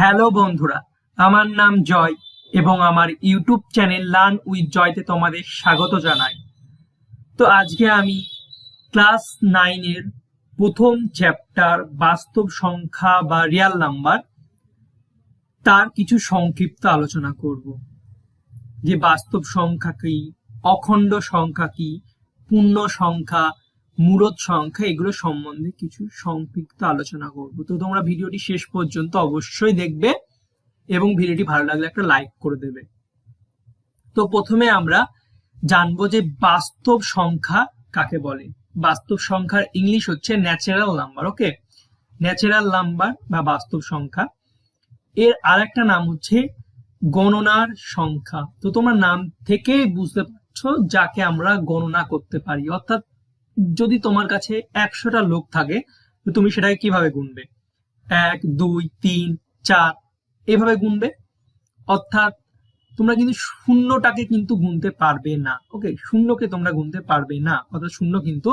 Hello বন্ধুরা, আমার নাম জয় এবং আমার ইউটিউব চ্যানেল লার্ন উইথ জয়তে তোমাদের স্বাগত জানাই। তো আজকে আমি ক্লাস নাইনের প্রথম চ্যাপ্টার বাস্তব সংখ্যা বা রিয়াল নাম্বার তার কিছু সংক্ষিপ্ত আলোচনা করব। যে বাস্তব সংখ্যা কি, অখণ্ড সংখ্যা কি, পূর্ণ সংখ্যা মূলত সংখ্যা, এগুলো সম্বন্ধে কিছু সংক্ষিপ্ত আলোচনা করব। তো তোমরা ভিডিওটি শেষ পর্যন্ত অবশ্যই দেখবে এবং ভিডিওটি ভালো লাগলে একটা লাইক করে দেবে। তো প্রথমে আমরা জানব যে বাস্তব সংখ্যা কাকে বলে। বাস্তব সংখ্যার ইংলিশ হচ্ছে natural number okay natural number বা বাস্তব সংখ্যা। এর আরেকটা নাম হচ্ছে গণনার সংখ্যা। তো তোমরা নাম থেকেই বুঝতে পারছ যাকে আমরা গণনা করতে পারি। অর্থাৎ যদি তোমার কাছে একশোটা লোক থাকে, তো তুমি সেটাকে কীভাবে গুনবে? এক, দুই, তিন, চার, এভাবে গুনবে? অর্থাৎ তোমরা কিন্তু শূন্যটাকে কিন্তু গুনতে পারবে না। ওকে, শূন্যকে তোমরা গুনতে পারবে না। অর্থাৎ শূন্য কিন্তু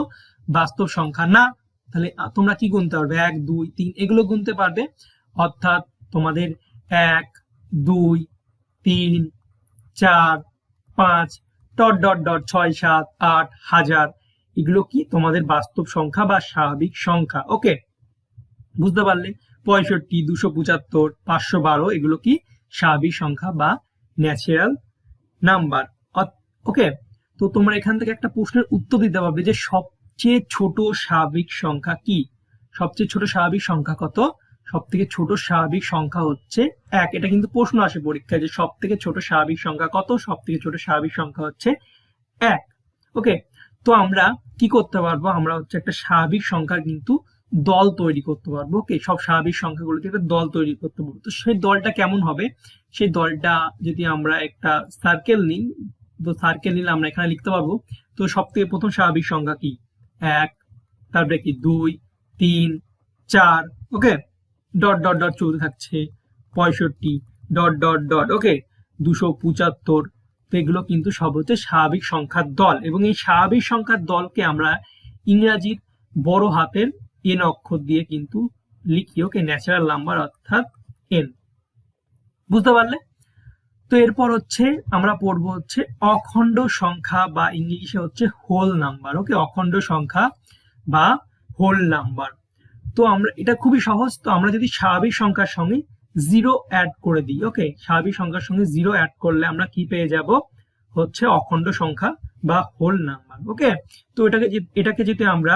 বাস্তব সংখ্যা না। তাহলে তোমরা কি গুনতে পারবে? এক, দুই, তিন, এগুলো গুনতে পারবে। অর্থাৎ তোমাদের এক, দুই, তিন, চার, পাঁচ, ডট ডট ডট, ছয়, সাত, আট, হাজার এগুলো কি? তোমাদের বাস্তব সংখ্যা বা স্বাভাবিক সংখ্যা। ওকে বুঝতে পারলে? পঁয়ষট্টি, দুশো পঁচাত্তর, পাঁচশো বারো, এগুলো কি? স্বাভাবিক সংখ্যা বা ন্যাচারাল নাম্বার ওকে তো তোমরা এখান থেকে একটা প্রশ্নের উত্তর দিতে পারবে যে সবচেয়ে ছোট স্বাভাবিক সংখ্যা কি? সবচেয়ে ছোট স্বাভাবিক সংখ্যা কত? সব থেকে ছোট স্বাভাবিক সংখ্যা হচ্ছে এক। এটা কিন্তু প্রশ্ন আসে পরীক্ষায় যে সব থেকে ছোট স্বাভাবিক সংখ্যা কত? সব থেকে ছোট স্বাভাবিক সংখ্যা হচ্ছে এক। ওকে তো আমরা কি করতে পারব? আমরা হচ্ছে একটা স্বাভাবিক সংখ্যার কিন্তু দল তৈরি করতে পারব। ওকে, সব স্বাভাবিক সংখ্যাগুলোকে একটা দল তৈরি করতে পারব। তো সেই দলটা কেমন হবে? সেই দলটা যদি আমরা একটা সার্কেল নিই, তো সার্কেল নিলে আমরা এখানে লিখতে পারব, তো সব থেকে প্রথম স্বাভাবিক সংখ্যা কি? এক, তারপরে কি? দুই, তিন, চার, ওকে? ডট ডট ডট চলতে থাকছে পঁয়ষট্টি, ডট ডট ডট, ওকে? দুশো পঁচাত্তর এগুলো কিন্তু সব হচ্ছে স্বাভাবিক সংখ্যার দল। এবং এই স্বাভাবিক সংখ্যার দলকে আমরা ইংরাজির বড় হাতের এন অক্ষর দিয়ে কিন্তু লিখি, ওকে ন্যাচারাল নাম্বার অর্থাৎ এন বুঝতে পারলে? তো এরপর হচ্ছে আমরা পড়ব হচ্ছে অখণ্ড সংখ্যা বা ইংলিশে হচ্ছে হোল নাম্বার ওকে, অখণ্ড সংখ্যা বা হোল নাম্বার তো আমরা, এটা খুবই সহজ, তো আমরা যদি স্বাভাবিক সংখ্যার সঙ্গে জিরো অ্যাড করে দিই ওকে স্বাভাবিক সংখ্যার সঙ্গে জিরো অ্যাড করলে আমরা কি পেয়ে যাব? হচ্ছে অখণ্ড সংখ্যা বা হোল নাম্বার ওকে তো এটাকে এটাকে যদি আমরা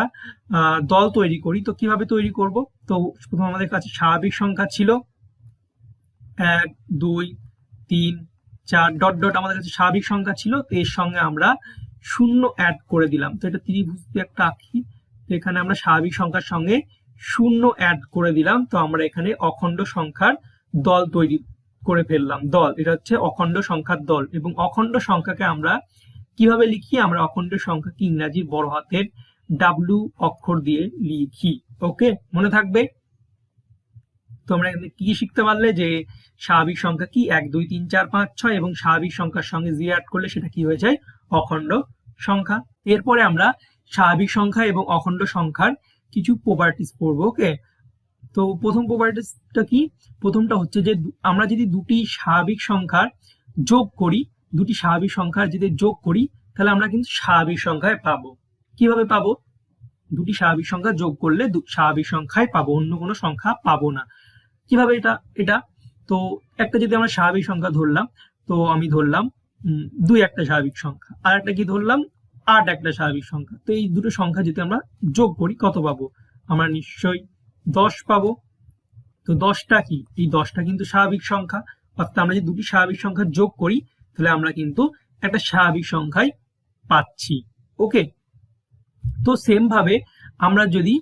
দল তৈরি করি, তো কীভাবে তৈরি করব? তো প্রথম আমাদের কাছে স্বাভাবিক সংখ্যা ছিল এক, দুই, তিন, চার ডট ডট আমাদের কাছে স্বাভাবিক সংখ্যা ছিল, তো এর সঙ্গে আমরা শূন্য অ্যাড করে দিলাম। তো এটা ত্রিভুজ একটা আঁকি, তো এখানে আমরা স্বাভাবিক সংখ্যার সঙ্গে শূন্য অ্যাড করে দিলাম, তো আমরা এখানে অখণ্ড সংখ্যার দল তৈরি করে ফেললাম, দল। এটা হচ্ছে অখণ্ড সংখ্যার দল এবং অখণ্ড সংখ্যাকে আমরা কীভাবে লিখি? আমরা অখণ্ড সংখ্যাকে ইংরাজি বড় হাতের ডাব্লু অক্ষর দিয়ে লিখি, ওকে? মনে থাকবে? তোমরা কি শিখতে পারলে? যে স্বাভাবিক সংখ্যা কি? এক, দুই, তিন, চার, পাঁচ, ছয় এবং স্বাভাবিক সংখ্যার সঙ্গে জি অ্যাড করলে সেটা কি হয়ে যায়? অখণ্ড সংখ্যা। এরপরে আমরা স্বাভাবিক সংখ্যা এবং অখণ্ড সংখ্যার কিছু প্রপার্টিস পড়ব, ওকে? তো প্রথম প্রপার্টিসটা কি? প্রথমটা হচ্ছে যে আমরা যদি দুটি স্বাভাবিক সংখ্যার যোগ করি, দুটি স্বাভাবিক সংখ্যার যদি যোগ করি, তাহলে আমরা কিন্তু স্বাভাবিক সংখ্যায় পাবো। কীভাবে পাবো? দুটি স্বাভাবিক সংখ্যা যোগ করলে স্বাভাবিক সংখ্যায় পাবো, অন্য কোনো সংখ্যা পাবো না। কীভাবে এটা এটা? তো একটা যদি আমরা স্বাভাবিক সংখ্যা ধরলাম, তো আমি ধরলাম দুই একটা স্বাভাবিক সংখ্যা, আর একটা কি ধরলাম? আট একটা স্বাভাবিক সংখ্যা। তো এই দুটো সংখ্যা যদি আমরা যোগ করি, কত পাবো? আমরা নিশ্চয়ই দশ পাবো। তো দশটা কি? এই দশটা কিন্তু স্বাভাবিক সংখ্যা। অর্থাৎ আমরা যদি দুটি স্বাভাবিক সংখ্যা যোগ করি, তাহলে আমরা কিন্তু একটা স্বাভাবিক সংখ্যাই পাচ্ছি। ওকে? তো সেম ভাবে আমরা যদি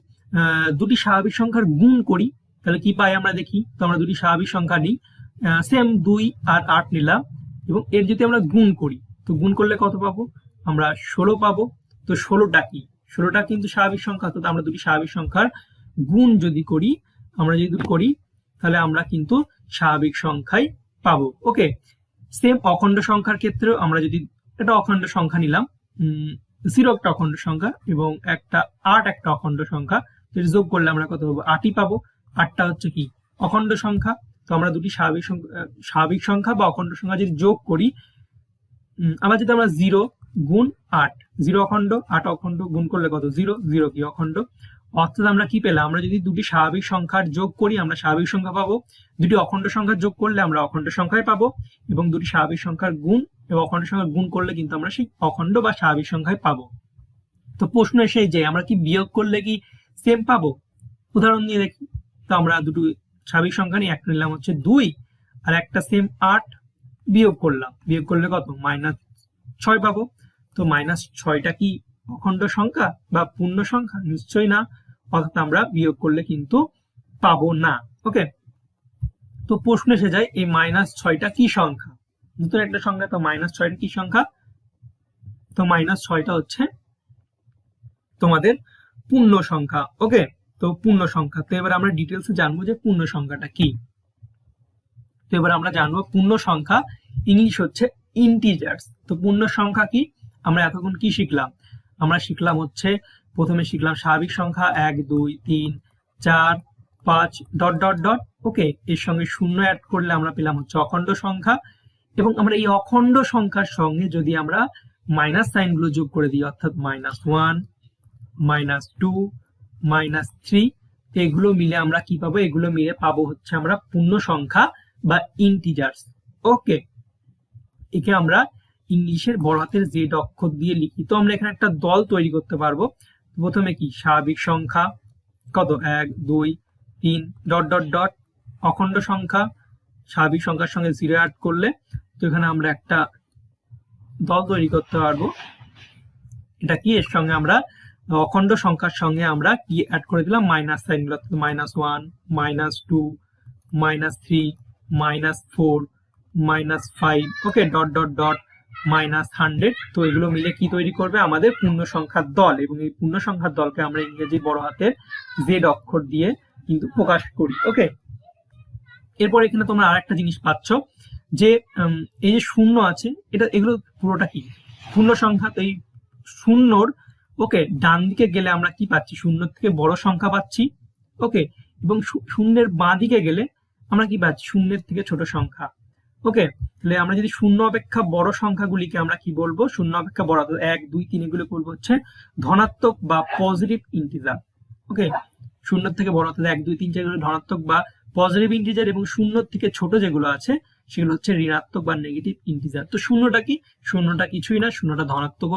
দুটি স্বাভাবিক সংখ্যার গুণ করি, তাহলে কি পাই আমরা দেখি? তো আমরা দুটি স্বাভাবিক সংখ্যা নিই। সেম দুই আর আট নিলাম। এবং এর যদি আমরা গুণ করি, তো গুণ করলে কত পাবো? আমরা ষোলো পাবো। তো ষোলোটা কি? ষোলোটা কিন্তু স্বাভাবিক সংখ্যা। তো আমরা দুটি স্বাভাবিক সংখ্যার গুণ যদি করি, আমরা যদি করি, তাহলে আমরা কিন্তু স্বাভাবিক সংখ্যাই পাবো। ওকে সেম অখণ্ড সংখ্যার ক্ষেত্রেও আমরা যদি একটা অখণ্ড সংখ্যা নিলাম জিরো একটা অখণ্ড সংখ্যা এবং একটা আট একটা অখণ্ড সংখ্যা যোগ করলে আমরা কত পাবো? আটই পাবো। আটটা হচ্ছে কি? অখণ্ড সংখ্যা। তো আমরা দুটি স্বাভাবিক সংখ্যা স্বাভাবিক সংখ্যা বা অখণ্ড সংখ্যা যদি যোগ করি আবার যদি আমরা জিরো গুণ আট জিরো অখণ্ড, আট অখণ্ড গুণ করলে কত? জিরো জিরো কি অখণ্ড? অর্থাৎ আমরা কি পেলাম? আমরা যদি দুটি স্বাভাবিক সংখ্যার যোগ করি, আমরা স্বাভাবিক সংখ্যা পাবো। দুটি অখণ্ড সংখ্যার যোগ করলে আমরা অখণ্ড সংখ্যায় পাবো এবং দুটি স্বাভাবিক সংখ্যার গুণ এবং অখণ্ড সংখ্যার গুণ করলে কিন্তু আমরা সেই অখণ্ড বা স্বাভাবিক সংখ্যায় পাবো। তো প্রশ্ন এসে যে আমরা কি বিয়োগ করলে কি সেম পাবো? উদাহরণ নিয়ে দেখি। তো আমরা দুটো স্বাভাবিক সংখ্যা নিয়ে একটা নিলাম হচ্ছে দুই আর একটা সেম আট বিয়োগ করলাম। বিয়োগ করলে কত? মাইনাস ছয় পাবো। তো মাইনাস ছয়টা কি অখণ্ড সংখ্যা বা পূর্ণ সংখ্যা নিশ্চয়ই না, অর্থাৎ আমরা বিয়োগ করলে কিন্তু পাবো না ওকে তো প্রশ্ন এসে যায়, এই মাইনাস ছয়টা কি সংখ্যা? নতুন একটা সংখ্যা, তো মাইনাস ছয়টা কি সংখ্যা? তো মাইনাস ছয়টা হচ্ছে তোমাদের পূর্ণ সংখ্যা ওকে তো পূর্ণ সংখ্যা, তো এবার আমরা ডিটেলসে জানব যে পূর্ণ সংখ্যাটা কি। তো এবার আমরা জানব পূর্ণ সংখ্যা ইংলিশ হচ্ছে ইন্টিজার্স তো পূর্ণ সংখ্যা কি? আমরা এতক্ষণ কি শিখলাম? আমরা শিখলাম হচ্ছে, প্রথমে শিখলাম স্বাভাবিক সংখ্যা এক, দুই, তিন, চার, পাঁচ, ডট ডট ডট, ওকে, এর সঙ্গে শূন্য অ্যাড করলে আমরা পেলাম হচ্ছে অখণ্ড সংখ্যা। এবং আমরা এই অখণ্ড সংখ্যার সঙ্গে যদি আমরা মাইনাস সাইনগুলো যোগ করে দিই, অর্থাৎ minus one minus two minus three এগুলো মিলে আমরা কি পাবো? এগুলো মিলে পাবো হচ্ছে আমরা পূর্ণ সংখ্যা বা ইন্টিজার্স ওকে? একে আমরা ইংলিশের বড় হাতের জেড অক্ষর দিয়ে লিখি তো আমরা এখানে একটা দল তৈরি করতে পারব। প্রথমে কি? স্বাভাবিক সংখ্যা, কত? এক, দুই, তিন, ডট ডট ডট, অখণ্ড সংখ্যা, স্বাভাবিক সংখ্যার সঙ্গে জিরো অ্যাড করলে তো এখানে আমরা একটা দল তৈরি করতে পারব। এটা কি? এর সঙ্গে আমরা অখণ্ড সংখ্যার সঙ্গে আমরা কি অ্যাড করে দিলাম? Minus সাইনগুলো minus one minus two minus three minus four minus five okay dot dot dot minus hundred তো এগুলো মিলে কি তৈরি করবে? আমাদের পূর্ণ সংখ্যার দল এবং এই পূর্ণ সংখ্যার দলকে আমরা ইংরেজি বড় হাতের জেড অক্ষর দিয়ে কিন্তু প্রকাশ করি ওকে এরপর এখানে তোমরা আরেকটা জিনিস পাচ্ছ, যে এই যে শূন্য আছে, এটা, এগুলো পুরোটা কি? পূর্ণ সংখ্যা এই শূন্যর ওকে ডান দিকে গেলে আমরা কি পাচ্ছি? শূন্য থেকে বড় সংখ্যা পাচ্ছি ওকে এবং শূন্যের বাঁ দিকে গেলে আমরা কি পাচ্ছি? শূন্যের থেকে ছোট সংখ্যা। ওকে তাহলে আমরা যদি শূন্য অপেক্ষা বড় সংখ্যাগুলিকে আমরা কি বলব? শূন্য অপেক্ষা বড় এক, দুই, তিন এগুলো বলব হচ্ছে ধনাত্মক বা পজিটিভ ইন্টিজার ওকে শূন্য থেকে বড় অর্থাৎ এক, দুই, তিন যেগুলো ধনাত্মক বা পজিটিভ ইন্টিজার এবং শূন্য থেকে ছোট যেগুলো আছে, সেগুলো হচ্ছে ঋণাত্মক বা নেগেটিভ ইন্টিজার তো শূন্যটা কি? শূন্যটা কিছুই না, শূন্যটা ধনাত্মক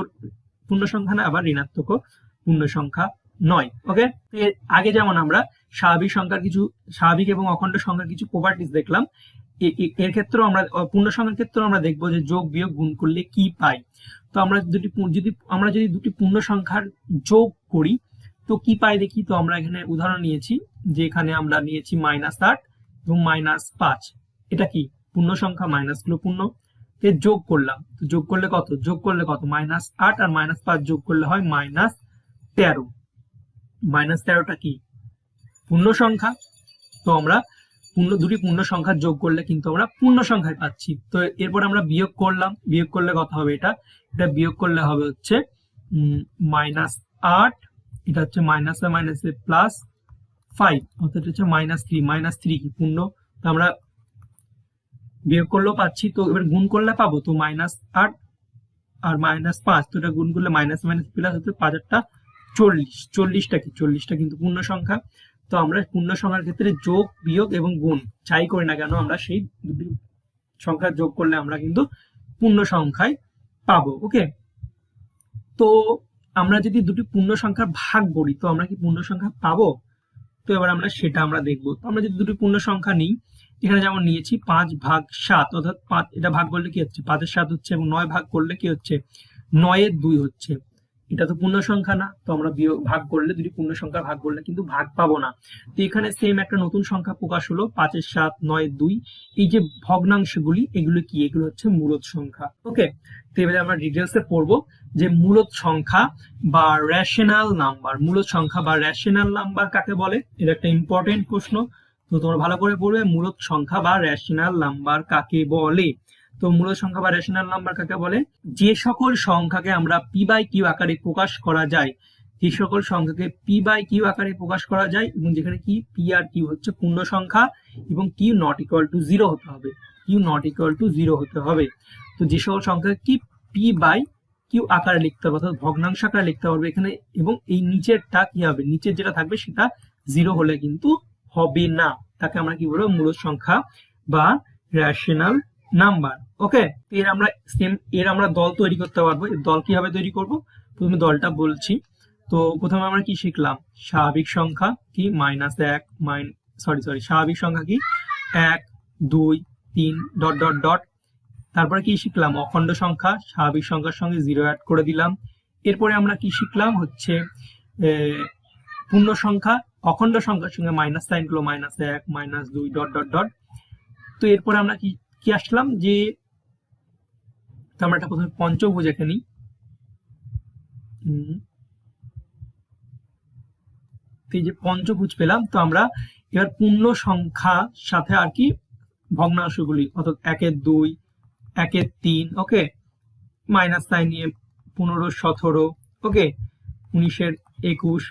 পূর্ণ সংখ্যা না, আবার ঋণাত্মক পূর্ণ সংখ্যা নয় ওকে আগে যেমন আমরা স্বাভাবিক সংখ্যার কিছু, স্বাভাবিক এবং অখণ্ড সংখ্যার কিছু প্রপার্টিস দেখলাম এর ক্ষেত্রেও আমরা পূর্ণ সংখ্যার ক্ষেত্রেও আমরা দেখব যে যোগ বিয়োগ গুণ করলে কি পাই। তো আমরা দুটি যদি আমরা যদি দুটি পূর্ণ সংখ্যার যোগ করি, তো কি পাই দেখি? তো আমরা এখানে উদাহরণ নিয়েছি যে এখানে আমরা নিয়েছি মাইনাস আট এবং মাইনাস পাঁচ। এটা কি? পূর্ণ সংখ্যা মাইনাসগুলো পূর্ণ। যোগ করলাম। তো যোগ করলে কত? যোগ করলে কত? মাইনাস আট আর মাইনাস পাঁচ যোগ করলে হয় মাইনাস তেরো। মাইনাস তেরোটা কি? পূর্ণ সংখ্যা তো আমরা পূর্ণ, দুটি পূর্ণ সংখ্যা যোগ করলে কিন্তু আমরা পূর্ণ সংখ্যায় পাচ্ছি। তো এরপর আমরা বিয়োগ করলাম। বিয়োগ করলে কত হবে এটা। এটা বিয়োগ করলে হবে হচ্ছে মাইনাস আট, এটা হচ্ছে মাইনাস মাইনাস প্লাস ফাইভ অর্থাৎ হচ্ছে মাইনাস থ্রি মাইনাস থ্রি কি পূর্ণ? তো আমরা বিয়োগ করলেও পাচ্ছি, তো এবার গুণ করলে পাবো, তো মাইনাস আট আর মাইনাস পাঁচ, তো এটা গুণ করলে মাইনাস মাইনাস প্লাস হচ্ছে পাঁচ আটটা চল্লিশ। চল্লিশটা কি? চল্লিশটা কিন্তু পূর্ণ সংখ্যা। তো আমরা পূর্ণ সংখ্যার ক্ষেত্রে যোগ, বিয়োগ এবং গুণ যাই করি না কেন, আমরা সেই দুটি সংখ্যা যোগ করলে আমরা কিন্তু পূর্ণ সংখ্যায় পাবো ওকে তো আমরা যদি দুটি পূর্ণ সংখ্যার ভাগ করি, তো আমরা কি পূর্ণ সংখ্যা পাবো? তো এবার আমরা সেটা আমরা দেখব। তো আমরা যদি দুটি পূর্ণ সংখ্যা নিই, এখানে যেমন নিয়েছি পাঁচ ভাগ সাত, অর্থাৎ পাঁচ, এটা ভাগ করলে কি হচ্ছে? পাঁচের সাত হচ্ছে এবং নয় ভাগ করলে কি হচ্ছে? নয়ের দুই হচ্ছে। এটা তো পূর্ণ সংখ্যা না, তো আমরা ভাগ করলে, দুটি পূর্ণ সংখ্যা ভাগ করলে কিন্তু ভাগ পাবো না। তো এখানে সেম একটা নতুন সংখ্যা প্রকাশ হলো, পাঁচের সাত, নয়, দুই। এই যে ভগ্নাংশগুলি, এগুলো কি? এগুলো হচ্ছে মূলত সংখ্যা। ওকে তো এবারে আমরা ডিটেলসে পড়ব যে মূলত সংখ্যা বা রেশনাল নাম্বার মূলত সংখ্যা বা রেশনাল নাম্বার কাকে বলে? এটা একটা ইম্পর্টেন্ট প্রশ্ন। তো তোমরা ভালো করে পড়বে, মূলত সংখ্যা বা রেশনাল নাম্বার কাকে বলে? তো মূলত সংখ্যা বা রেশনাল নাম্বার কাকে বলে? যে সকল সংখ্যাকে আমরা পি বাই কিউ আকারে প্রকাশ করা যায়, যে সকল সংখ্যাকে পি বাই কিউ আকারে প্রকাশ করা যায় এবং যেখানে কি? পি আর কিউ হচ্ছে পূর্ণ সংখ্যা এবং Q not equal to zero হতে হবে। Q not equal to zero হতে হবে। তো যে সকল সংখ্যা কি? পি বাই কিউ আকারে লিখতে হবে অর্থাৎ ভগ্নাংশ আকারে লিখতে পারবে এখানে এবং এই নিচেরটা কি হবে? নিচের যেটা থাকবে সেটা জিরো হলে কিন্তু হবে না। তাকে আমরা কি বলব? মূল সংখ্যা বা রেশনাল নাম্বার, ওকে? এর আমরা সেম এর আমরা দল তৈরি করতে পারব। এর দল কীভাবে তৈরি করব? প্রথমে দলটা বলছি। তো প্রথমে আমরা কি শিখলাম? স্বাভাবিক সংখ্যা কি? মাইনাস এক মাইন সরি সরি স্বাভাবিক সংখ্যা কি? এক, দুই, তিন ডট ডট ডট তারপরে কি শিখলাম? অখণ্ড সংখ্যা, স্বাভাবিক সংখ্যার সঙ্গে জিরো অ্যাড করে দিলাম। এরপরে আমরা কি শিখলাম? হচ্ছে পূর্ণ সংখ্যা, অখণ্ড সংখ্যার সঙ্গে মাইনাস সাইনগুলো মাইনাস এক মাইনাস দুই ডট ডট ডট তো এরপরে আমরা কি কি আসলাম যে আমরা এটা প্রথমে পঞ্চভুজ এখানে নিই। যে পঞ্চভুজ পেলাম, তো আমরা এবার পূর্ণ সংখ্যা সাথে আর কি ভগ্নাংশগুলি, অর্থাৎ একের দুই, একের তিন, ওকে? মাইনাস সাইন নিয়ে পনেরো, সতেরো, ওকে? উনিশের একুশ,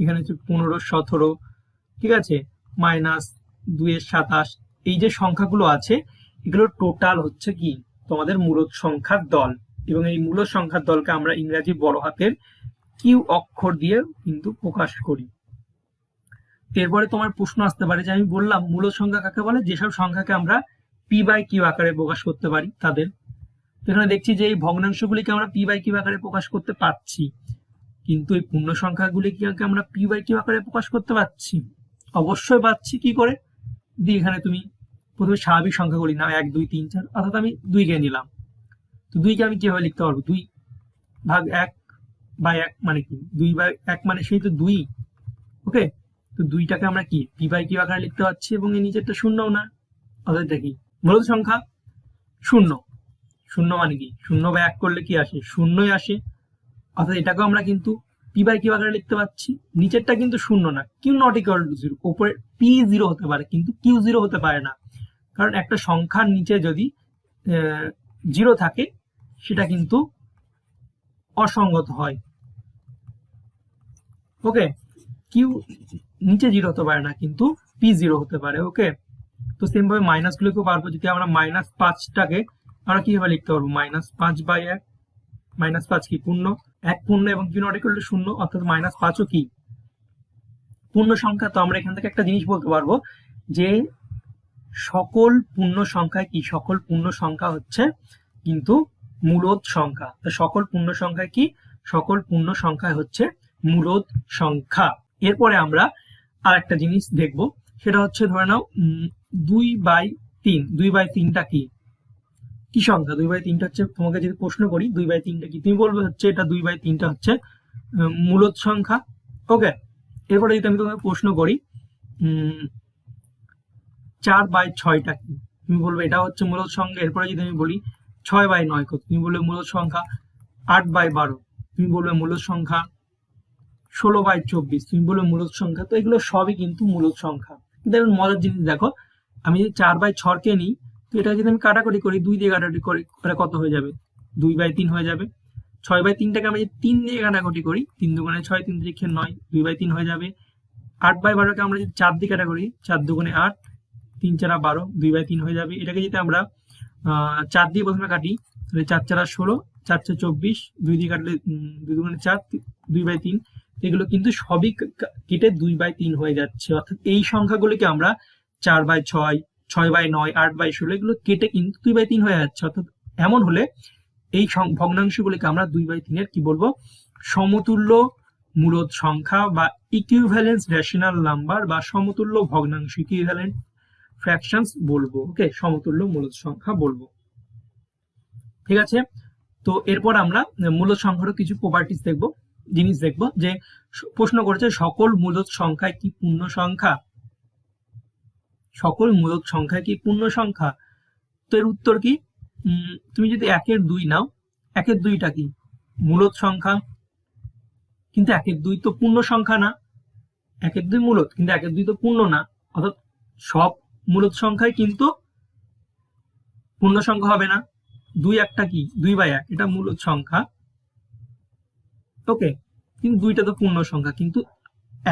এখানে হচ্ছে পনেরো, সতেরো, ঠিক আছে? মাইনাস দুইয়ের সাতাশ এই যে সংখ্যাগুলো আছে এগুলো টোটাল হচ্ছে কি? তোমাদের মূলত সংখ্যার দল। এবং এই মূলত সংখ্যার দলকে আমরা ইংরাজি বড় হাতের কিউ অক্ষর দিয়ে কিন্তু প্রকাশ করি। এরপরে তোমার প্রশ্ন আসতে পারে যে আমি বললাম, মূলত সংখ্যা কাকে বলে? যেসব সংখ্যাকে আমরা পি বাই কিউ আকারে প্রকাশ করতে পারি তাদের। এখানে দেখছি যে এই ভগ্নাংশগুলিকে আমরা পি বাই কিউ আকারে প্রকাশ করতে পারছি। কিন্তু এই পূর্ণ সংখ্যাগুলিকে আমরা পি বাই কিউ আকারে প্রকাশ করতে পারছি। অবশ্যই পাচ্ছি কি করে? দিয়ে এখানে তুমি প্রথমে স্বাভাবিক সংখ্যাগুলি নাও, এক, দুই, তিন, চার, অর্থাৎ আমি দুইকে নিলাম। তো দুইকে আমি কীভাবে লিখতে পারব? দুই ভাগ এক বাই এক মানে কি? দুই বাই এক মানে সেই তো দুই। ওকে? তো দুইটাকে আমরা কি? পি বাই কিউ আকারে লিখতে পারছি এবং এই নিচেরটা শূন্যও না। অর্থাৎ দেখি, মূলত সংখ্যা শূন্য। শূন্য মানে কি? শূন্য বা এক করলে কি আসে? শূন্যই আসে। অর্থাৎ এটাকেও আমরা কিন্তু পি বাই কিউ আকারে লিখতে পাচ্ছি নিচেরটা কিন্তু শূন্য না। Q not equal to zero. উপরে পি জিরো হতে পারে, কিন্তু কিউ জিরো হতে পারে না। কারণ একটা সংখ্যার নিচে যদি জিরো থাকে, সেটা কিন্তু অসঙ্গত হয়। ওকে কিউ নিচে জিরো হতে পারে না, কিন্তু পি জিরো হতে পারে ওকে তো সেম ভাবে মাইনাস গুলোকেও পারব, যদি আমরা মাইনাস পাঁচটাকে, আমরা কীভাবে লিখতে পারব? মাইনাস পাঁচ বাই এক মাইনাস পাঁচ কি? পূর্ণ। এক পূর্ণ এবং কিউ নট ইকুয়াল টু শূন্য, অর্থাৎ মাইনাস পাঁচও কি? পূর্ণ সংখ্যা, তো আমরা এখান থেকে একটা জিনিস বলতে পারব যে সকল পূর্ণ সংখ্যা কি? সকল পূর্ণ সংখ্যা হচ্ছে কিন্তু মূলদ সংখ্যা। তো সকল পূর্ণ সংখ্যা কি? সকল পূর্ণ সংখ্যা হচ্ছে মূলদ সংখ্যা। এরপরে আমরা আর একটা জিনিস দেখব। সেটা হচ্ছে ধরে নাও দুই বাই তিন। দুই বাই তিনটা কি? কি সংখ্যা? দুই বাই তিনটা হচ্ছে, তোমাকে যদি প্রশ্ন করি, দুই বাই তিনটা কি? তুমি বলবে হচ্ছে এটা দুই বাই তিনটা হচ্ছে মূলদ সংখ্যা। ওকে? এরপরে যদি আমি তোমাকে প্রশ্ন করি চার বাই ছয়টা কি? তুমি বলবে এটা হচ্ছে মূলদ সংখ্যা, এরপরে যদি আমি বলি ছয় বাই নয় কত? তুমি বলবে মূলদ সংখ্যা আট বাই বারো। তুমি বলবে মূলদ সংখ্যা ষোলো বাই চব্বিশ। তুমি বলবে মূলদ সংখ্যা। তো এগুলো সবই কিন্তু মূলদ সংখ্যা। কিন্তু এখন মজার জিনিস দেখো, আমি যদি চার বাই ছকে নিই, তো এটা যদি আমি কাটাকাটি করি, দুই দিয়ে কাটাকাটি করি, তাহলে কত হয়ে যাবে? দুই বাই তিন হয়ে যাবে। ছয় বাই তিনটাকে আমি যদি তিন দিয়ে কাটাকাটি করি, তিন দুগুণে ছয়, তিন দিকে নয়, দুই বাই তিন হয়ে যাবে। আট বাই বারোকে আমরা যদি চার দিয়ে কাটা করি, চার দুগুণে আট তিন চারা বারো, দুই বাই তিন হয়ে যাবে। এটাকে যদি আমরা চার দিয়ে প্রথমে কাটি, তাহলে চার চারা ষোলো, চার চার চব্বিশ, দুই দিয়ে কাটলে দুই দুগুণে চার, দুই বাই তিন, এগুলো কিন্তু সবই কেটে দুই বাই তিন হয়ে যাচ্ছে। অর্থাৎ এই সংখ্যাগুলিকে আমরা চার বাই ছয় ছয় বাই নয়, আট বাই ষোলো, এগুলো কেটে কিন্তু দুই বাই তিন হয়ে যাচ্ছে। অর্থাৎ এমন হলে এই ভগ্নাংশগুলিকে আমরা দুই বাই তিনের, কি বলব, সমতুল্য মূলদ সংখ্যা বা ইকুইভ্যালেন্স রেশনাল নাম্বার বা সমতুল্য ভগ্নাংশ ইকুইভ্যালেন্ট ফ্র্যাকশনস বলব ওকে সমতুল্য মূলদ সংখ্যা বলব। ঠিক আছে? তো এরপর আমরা মূলদ সংখ্যারও কিছু প্রপার্টিস দেখব, জিনিস দেখব, যে প্রশ্ন করেছে, সকল মূলদ সংখ্যায় কি পূর্ণ সংখ্যা? সকল মূলদ সংখ্যায় কি পূর্ণ সংখ্যা? তো এর উত্তর কি? তুমি যদি একের দুই নাও, একের দুইটা কি? মূলদ সংখ্যা। কিন্তু একের দুই তো পূর্ণ সংখ্যা না। একের দুই মূলত, কিন্তু একের দুই তো পূর্ণ না। অর্থাৎ সব মূলদ সংখ্যায় কিন্তু পূর্ণ সংখ্যা হবে না। দুই একটা কি? দুই বাই এক। এটা মূলত সংখ্যা। ওকে, কিন্তু দুইটা তো পূর্ণ সংখ্যা। কিন্তু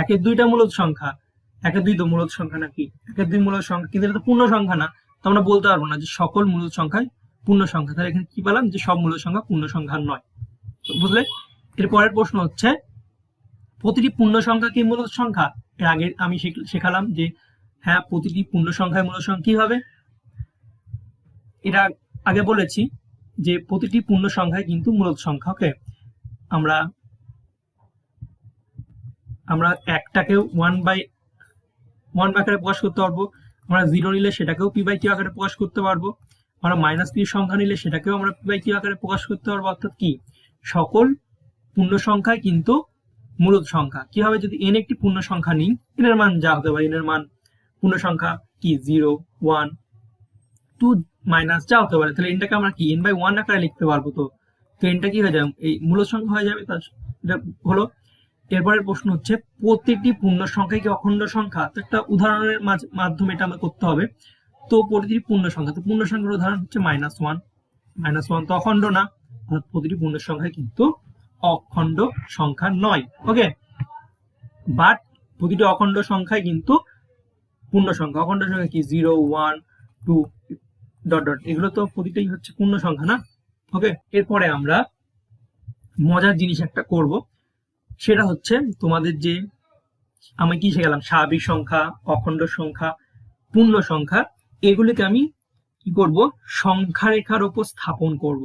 একের দুইটা মূলত সংখ্যা। একের দুই তো মূলত সংখ্যা নাকি একের দুই মূলত সংখ্যা। কিন্তু এটা তো পূর্ণ সংখ্যা না। তো আমরা বলতে পারব না যে সকল মূলত সংখ্যায় পূর্ণ সংখ্যা। তাহলে এখানে কি পেলাম? যে সব মূলত সংখ্যা পূর্ণ সংখ্যা নয়। বুঝলে? এর পরের প্রশ্ন হচ্ছে, প্রতিটি পূর্ণ সংখ্যা কি মূলত সংখ্যা? এর আগে আমি শেখালাম যে হ্যাঁ প্রতিটি পূর্ণ সংখ্যায় মূলত সংখ্যা কি হবে? এটা আগে বলেছি যে প্রতিটি পূর্ণ সংখ্যায় কিন্তু মূলত সংখ্যা ওকে আমরা আমরা একটাকেও ওয়ান বাই ওয়ান আকারে প্রকাশ করতে পারব। আমরা জিরো নিলে সেটাকেও পি বাই কিউ আকারে প্রকাশ করতে পারব। আমরা মাইনাস থ্রি সংখ্যা নিলে সেটাকেও আমরা পি বাই কিউ আকারে প্রকাশ করতে পারব। অর্থাৎ কি? সকল পূর্ণ সংখ্যায় কিন্তু মূলত সংখ্যা। কি হবে? যদি এন একটি পূর্ণ সংখ্যা নিই এন এর মান যা হতে পারে এন এর মান পূর্ণ সংখ্যা কি? জিরো ওয়ান টু মাইনাস যা হতে পারে। তাহলে এনটাকে আমরা কি? এন বাই ওয়ান আকারে লিখতে পারব তো। তো এনটা কি হয়ে যাবে এই মূল সংখ্যা হয়ে যাবে। তার হলো, এরপরের প্রশ্ন হচ্ছে প্রত্যেকটি পূর্ণ সংখ্যা কি অখণ্ড সংখ্যা? তো একটা উদাহরণের মাধ্যমে এটা আমাকে করতে হবে। তো প্রতিটি পূর্ণ সংখ্যা তো পূর্ণ সংখ্যার উদাহরণ হচ্ছে মাইনাস ওয়ান মাইনাস ওয়ান তো অখণ্ড না। অর্থাৎ প্রতিটি পূর্ণ সংখ্যা কিন্তু অখণ্ড সংখ্যা নয়। ওকে বাট প্রতিটি অখণ্ড সংখ্যায় কিন্তু পূর্ণ সংখ্যা অখণ্ড সংখ্যা কি? Zero one two dot dot এগুলো তো প্রতিটাই হচ্ছে পূর্ণ সংখ্যা না? ওকে এরপরে আমরা মজার জিনিস একটা করব। সেটা হচ্ছে তোমাদের যে আমি কি শিখালাম? স্বাভাবিক সংখ্যা, অখণ্ড সংখ্যা পূর্ণ সংখ্যা এগুলিকে আমি কি করব? সংখ্যা রেখার উপর স্থাপন করব।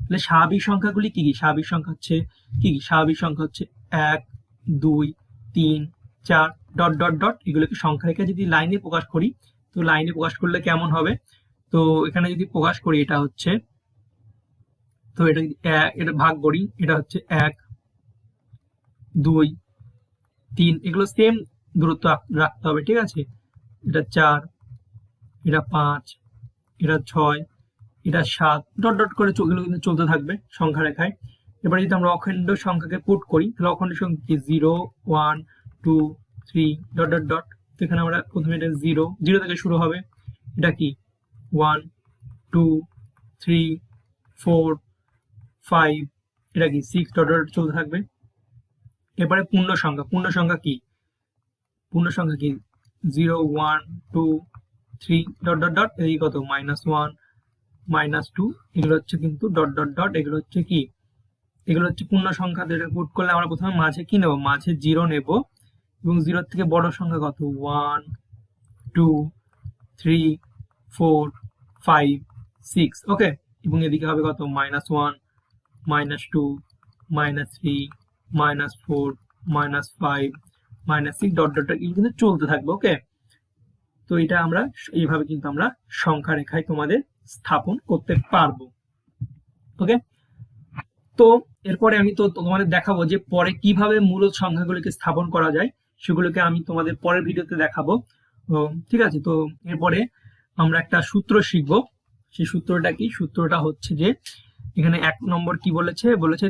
তাহলে স্বাভাবিক সংখ্যাগুলি কি কি? স্বাভাবিক সংখ্যা হচ্ছে কি কি? স্বাভাবিক সংখ্যা হচ্ছে এক, দুই, তিন চার ডট ডট ডট এগুলোকে সংখ্যা রেখা যদি লাইনে প্রকাশ করি, তো লাইনে প্রকাশ করলে কেমন হবে? তো এখানে যদি প্রকাশ করি, এটা হচ্ছে, তো এটা এটা ভাগ করি, এটা হচ্ছে এক, দুই, তিন, এগুলো সেম দূরত্ব রাখতে হবে, ঠিক আছে? এটা চার, এটা পাঁচ, এটা ছয়, এটা সাত ডট ডট করে এগুলো কিন্তু চলতে থাকবে সংখ্যা রেখায় এবার যদি আমরা অখণ্ড সংখ্যাকে পুট করি, তাহলে অখণ্ড সংখ্যা zero one two three dot dot dot এখানে আমরা প্রথমে এটা জিরো জিরো থেকে শুরু হবে। এটা কি? One two three four five এটা কি? সিক্স ডট ডট চলতে থাকবে। এবারে পূর্ণ সংখ্যা পূর্ণ সংখ্যা কি? পূর্ণ সংখ্যা কি? Zero one two three dot dot dot এই কত? মাইনাস ওয়ান মাইনাস টু এগুলো হচ্ছে কিন্তু ডট ডট ডট এগুলো হচ্ছে কি? এগুলো হচ্ছে পূর্ণ সংখ্যা, যেটা পুট করলে আমরা প্রথমে মাঝে কি নেব? মাঝে জিরো নেব। এবং জিরোর থেকে বড় সংখ্যা কত? One two three four five six okay এবং এদিকে হবে কত? Minus one minus two minus three minus four minus five minus six dot dot এগুলো কিন্তু চলতে থাকবে। ওকে তো এটা আমরা এইভাবে কিন্তু আমরা সংখ্যা রেখায় তোমাদের স্থাপন করতে পারব। ওকে তো এরপরে আমি তো তোমাদের দেখাবো যে পরে কীভাবে মূলত সংখ্যাগুলিকে স্থাপন করা যায়। সেগুলোকে আমি তোমাদের পরের ভিডিওতে দেখাবো। ঠিক আছে, তো এরপরে আমরা একটা সূত্র শিখব। সেই সূত্রটা কি? সূত্রটা হচ্ছে যে, এখানে এক নম্বর কি বলেছে? বলেছে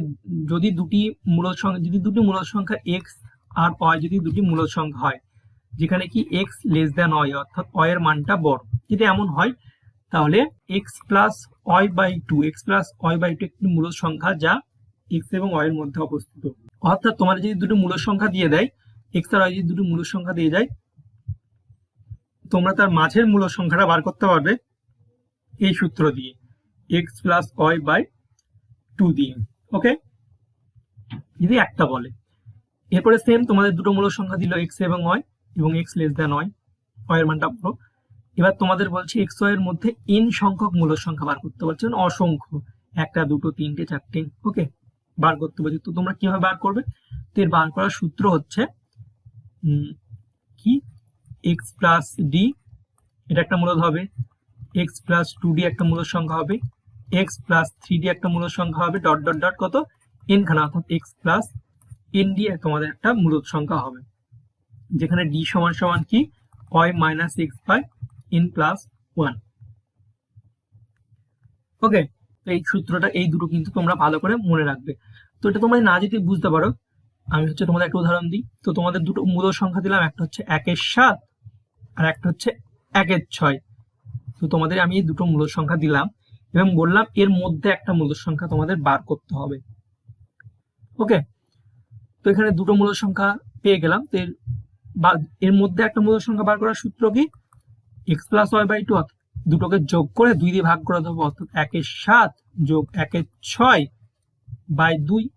যদি দুটি মূলত সংখ্যা, যদি দুটি মূলত সংখ্যা এক্স আর ওয়াই যদি দুটি মূলত সংখ্যা হয়, যেখানে কি এক্স লেস দ্যান ওয়াই অর্থাৎ এর মানটা বড়, যদি এমন হয়, তাহলে X plus Y by two X plus Y by two একটি মূলত সংখ্যা যা এক্স এবং এর মধ্যে অবস্থিত। অর্থাৎ তোমার যদি দুটো মূলত সংখ্যা দিয়ে দেয় এক্স আর ওয়াই যদি দুটো মূলত সংখ্যা দিয়ে যায়। তোমরা তার মাঝের মূলত সংখ্যাটা বার করতে পারবে এই সূত্র দিয়ে। X plus Y by two দিয়ে ওকে যদি একটা বলে। এরপরে সেম তোমাদের দুটো মূল সংখ্যা দিল এক্স এবং ওয়াই এবং X less than Y Y মানটা বড় এবার তোমাদের বলছে এক্স ওয়াই এর মধ্যে এন সংখ্যক মূল সংখ্যা বার করতে বলছে মানে অসংখ্য। একটা, দুটো, তিনটে, চারটে ওকে বার করতে বলছে। তো তোমরা কীভাবে বার করবে? তো এর বার করার সূত্র হচ্ছে কি? এক্স প্লাস ডি এটা একটা মূলদ হবে। এক্স প্লাস টু ডি একটা মূল সংখ্যা হবে। এক্স প্লাস থ্রি ডি একটা মূল সংখ্যা হবে। ডট ডট ডট কত? এন খানা। অর্থাৎ এক্স প্লাস এন ডি তোমাদের একটা মূলত সংখ্যা হবে। যেখানে ডি সমান সমান কি? Y minus X by N plus one okay এই সূত্রটা, এই দুটো কিন্তু তোমরা ভালো করে মনে রাখবে। তো এটা তোমরা না যদি বুঝতে পারো। আমি হচ্ছে তোমাদের একটা উদাহরণ দিই। তো তোমাদের দুটো মূল সংখ্যা দিলাম, একটা হচ্ছে একের সাত আর একটা হচ্ছে একের ছয়। তো তোমাদের আমি দুটো মূল সংখ্যা দিলাম এবং বললাম এর মধ্যে একটা মূল সংখ্যা তোমাদের বার করতে হবে। ওকে? তো এখানে দুটো মূল সংখ্যা পেয়ে গেলাম। তো এর বা- এর মধ্যে একটা মূল সংখ্যা বার করার সূত্র কি? X plus Y by two দুটোকে যোগ করে দুই দিয়ে ভাগ করে দেবো, অর্থাৎ একের সাত যোগ একের ছয় বাই দুই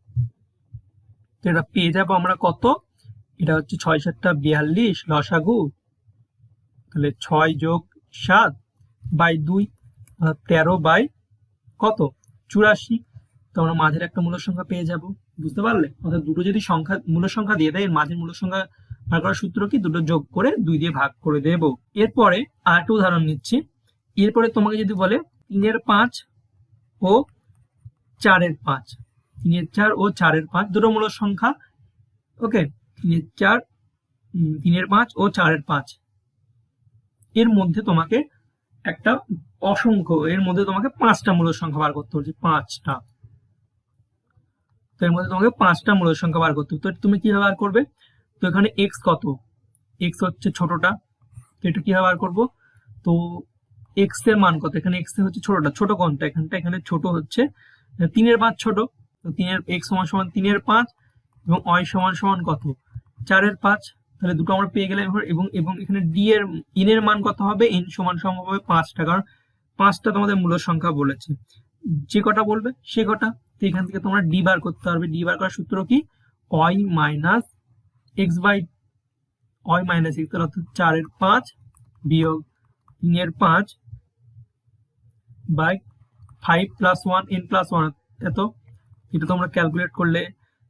তো এটা পেয়ে যাব আমরা কত? এটা হচ্ছে ছয় সাতটা বিয়াল্লিশ লসাগু। তাহলে ছয় যোগ সাত বাই দুই তেরো বাই কত? চুরাশি। তো আমরা মাঝের একটা মূল সংখ্যা পেয়ে যাব। বুঝতে পারলে? অর্থাৎ দুটো যদি সংখ্যা, মূল সংখ্যা দিয়ে দেয় মাঝের মূল সংখ্যা বার করার সূত্র কি? দুটো যোগ করে দুই দিয়ে ভাগ করে দেব। এরপরে আর একটা উদাহরণ নিচ্ছি। এরপরে তোমাকে যদি বলে তিনের পাঁচ ও চারের পাঁচ তিনের চার ও চারের পাঁচ, দুটো মূল সংখ্যা, ওকে, তিনের চার তিনের পাঁচ ও চারের পাঁচ। এর মধ্যে তোমাকে একটা অসংখ্য, এর মধ্যে তোমাকে পাঁচটা মূল সংখ্যা বার করতে হচ্ছে, পাঁচটা। তো এর মধ্যে তোমাকে পাঁচটা মূল সংখ্যা বার করতে তো তুমি কীভাবে বার করবে? তো এখানে এক্স কত? এক্স হচ্ছে ছোটটা এটা কীভাবে বার করব? তো এক্সের মান কত? এখানে এক্স হচ্ছে ছোটটা, ছোট কোনটা? এখানটা, এখানে ছোট হচ্ছে, তিনের পাঁচ ছোট তিনের এক্স সমান সমান তিনের পাঁচ এবং অয় সমান সমান কত? চারের পাঁচ, তাহলে দুটো আমরা পেয়ে গেলাম এবং এবং এখানে ডি এর ইন মান কত হবে? এন সমান সমান হবে পাঁচটা কারণ পাঁচটা তোমাদের মূল সংখ্যা বলেছে। যে কটা বলবে? সে কটা। তো এখান থেকে তোমরা ডি বার করতে পারবে। ডি বার করার সূত্র কি? Y minus X by Y minus X অর্থাৎ চারের পাঁচ বিয়োগ তিনের পাঁচ by five plus one N plus one এত এটা তোমরা ক্যালকুলেট করলে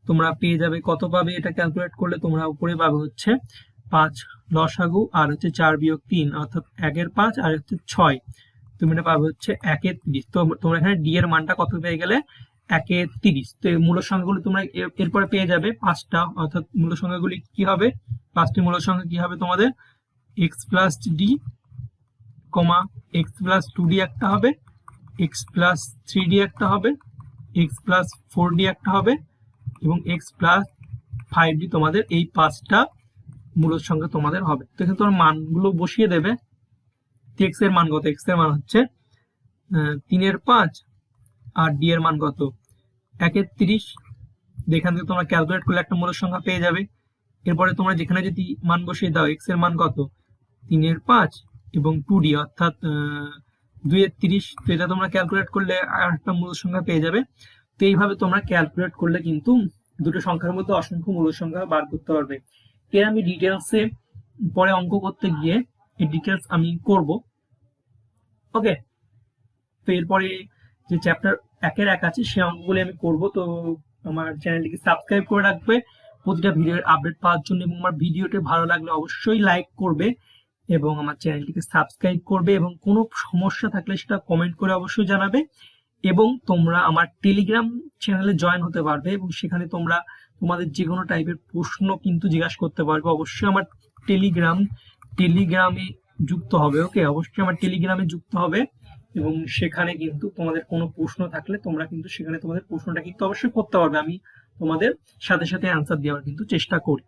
তোমরা পেয়ে যাবে। কত পাবে এটা ক্যালকুলেট করলে তোমরা উপরে পাবে হচ্ছে পাঁচ লসাগু আর হচ্ছে চার বিয়োগ তিন, অর্থাৎ একের পাঁচ আর হচ্ছে ছয়। তুমি এটা পাবে হচ্ছে একের তিরিশ। তো তোমরা এখানে ডি এর মানটা কত পেয়ে গেলে? একে তিরিশ। তো এই মূল সংখ্যাগুলো তোমরা এর- এরপরে পেয়ে যাবে পাঁচটা, অর্থাৎ মূল সংখ্যাগুলি কি হবে? পাঁচটি মূল সংখ্যা কি হবে তোমাদের? X plus D comma X plus two D একটা হবে এক্স প্লাস থ্রি ডি একটা হবে এক্স প্লাস ফোর ডি একটা হবে এবং এক্স প্লাস ফাইভ ডি তোমাদের এই পাঁচটা মূল সংখ্যা তোমাদের হবে। তো এখানে তোমার মানগুলো বসিয়ে দেবে। এক্সের মান কত? এক্সের মান হচ্ছে তিনের পাঁচ আর ডি এর মান কত? একের তিরিশ। এখান থেকে তোমরা ক্যালকুলেট করলে একটা মূল সংখ্যা পেয়ে যাবে। এরপরে তোমরা যেখানে যদি মান বসিয়ে দাও এক্সের মান কত? তিনের পাঁচ এবং টু ডি অর্থাৎ দুইয়ের তিরিশ, তো এটা তোমরা ক্যালকুলেট করলে একটা মূল সংখ্যা পেয়ে যাবে। তো এইভাবে তোমরা ক্যালকুলেট করলে কিন্তু দুটো সংখ্যার মধ্যে অসংখ্য মূল সংখ্যা বার করতে পারবে। এর আমি ডিটেলসে পরে অঙ্ক করতে গিয়ে এই ডিটেলস আমি করব। ওকে তো এরপরে যে চ্যাপ্টার একের এক আছে, সে অঙ্কগুলি আমি করব। তো আমার চ্যানেলটিকে সাবস্ক্রাইব করে রাখবে। প্রতিটা ভিডিওর আপডেট পাওয়ার জন্য এবং আমার ভিডিওটি ভালো লাগলে অবশ্যই লাইক করবে। এবং আমার চ্যানেলটিকে সাবস্ক্রাইব করবে এবং কোনো সমস্যা থাকলে সেটা কমেন্ট করে অবশ্যই জানাবে এবং তোমরা আমার টেলিগ্রাম চ্যানেলে জয়েন হতে পারবে এবং সেখানে তোমরা তোমাদের যে কোনো টাইপের প্রশ্ন কিন্তু জিজ্ঞাসা করতে পারবে। অবশ্যই আমার টেলিগ্রাম টেলিগ্রামে যুক্ত হবে ওকে অবশ্যই আমার টেলিগ্রামে যুক্ত হবে এবং সেখানে কিন্তু তোমাদের কোনো প্রশ্ন থাকলে তোমরা কিন্তু সেখানে তোমাদের প্রশ্নটা কিন্তু অবশ্যই করতে পারবে। আমি তোমাদের সাথে সাথে অ্যান্সার দেওয়ার কিন্তু চেষ্টা করি।